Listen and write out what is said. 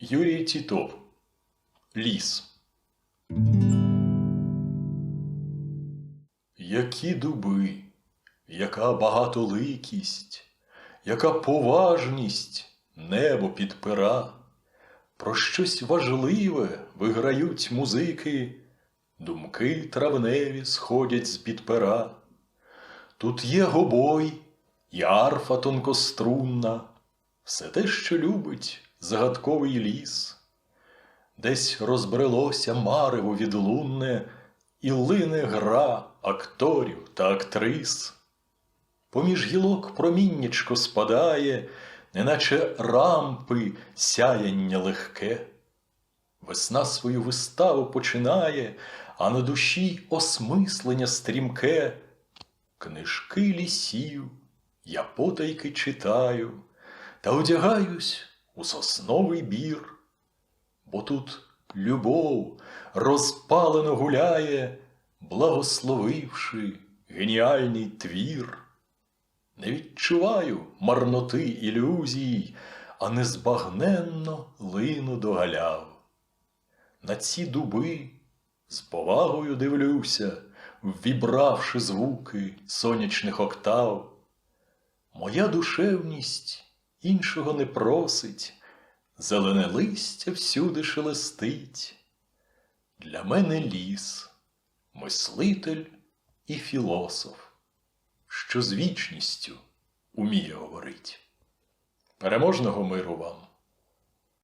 Юрій Тітов Ліс. Які дуби, яка багатоликість, яка поважність небо підпира, про щось важливе виграють музики, думки травневі сходять з-під пера. Тут є гобой і арфа тонкострунна, все те, що любить загадковий ліс. Десь розбрелося марево відлунне, і лине гра акторів та актрис. Поміж гілок проміннячко спадає, неначе рампи сяяння легке. Весна свою виставу починає, а на душі осмислення стрімке. Книжки лісів я потайки читаю та одягаюсь у сосновий бір, бо тут любов розпалено гуляє, благословивши геніальний твір. Не відчуваю марноти ілюзій, а незбагненно лину до галяв. На ці дуби з повагою дивлюся, ввібравши звуки сонячних октав. Моя душевність іншого не просить, зелене листя всюди шелестить. Для мене ліс, мислитель і філософ, що з вічністю уміє говорить. Переможного миру вам!